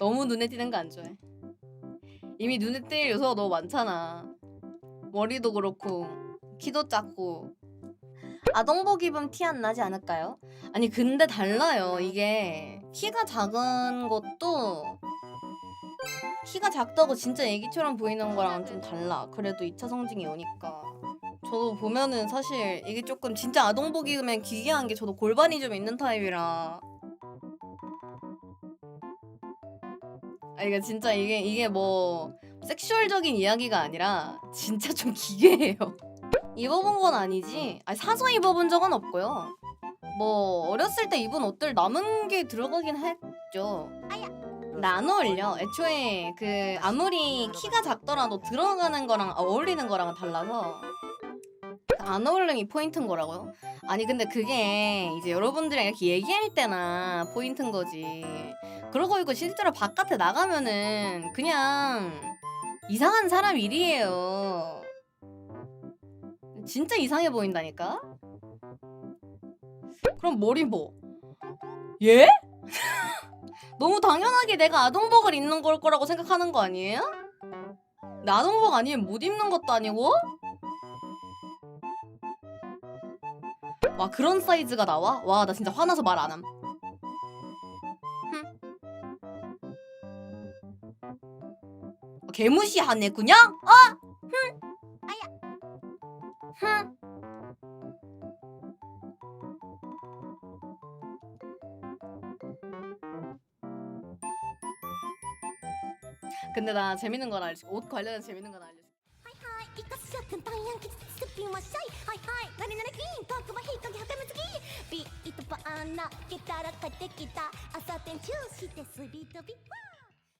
너무 눈에 띄는 거 안 좋아해. 이미 눈에 띌 요소가 너무 많잖아. 머리도 그렇고 키도 작고. 아동복 입으면 티 안 나지 않을까요? 아니 근데 달라요. 이게 키가 작은 것도 키가 작다고 진짜 애기처럼 보이는 거랑은 좀 달라. 그래도 2차 성징이 오니까. 저도 보면은 사실 이게 조금 진짜 아동복 입으면 기괴한 게 저도 골반이 좀 있는 타입이라. 아 이게 진짜 이게 이게 뭐 섹슈얼적인 이야기가 아니라 진짜 좀 기괴해요. 입어본 건 아니지. 아니, 사서 입어본 적은 없고요. 뭐 어렸을 때 입은 옷들 남은 게 들어가긴 했죠. 나안 어울려. 애초에 그 아무리 키가 작더라도 들어가는 거랑 어울리는 거랑은 달라서 안 어울리는 게 포인트인 거라고요. 아니 근데 그게 이제 여러분들이랑 이렇게 얘기할 때나 포인트인 거지. 그러고 이거 실제로 바깥에 나가면은 그냥 이상한 사람 일이에요. 진짜 이상해 보인다니까? 그럼 머리 뭐? 예? 너무 당연하게 내가 아동복을 입는 걸 거라고 생각하는 거 아니에요? 나 아동복 아니면 못 입는 것도 아니고? 와 그런 사이즈가 나와? 와 나 진짜 화나서 말 안함. 개무시하네 그냥? 어? 흠. 아야. 흠. 근데 나 재밌는 건 알지. 옷 관련해서 재밌는 건 알지. 하이하이. 이 같은 땅양 기스 스피마 샤이. 하이하이. 나리나리 퀸. 토크 なけたら帰ってきた。朝天中してスリートビわー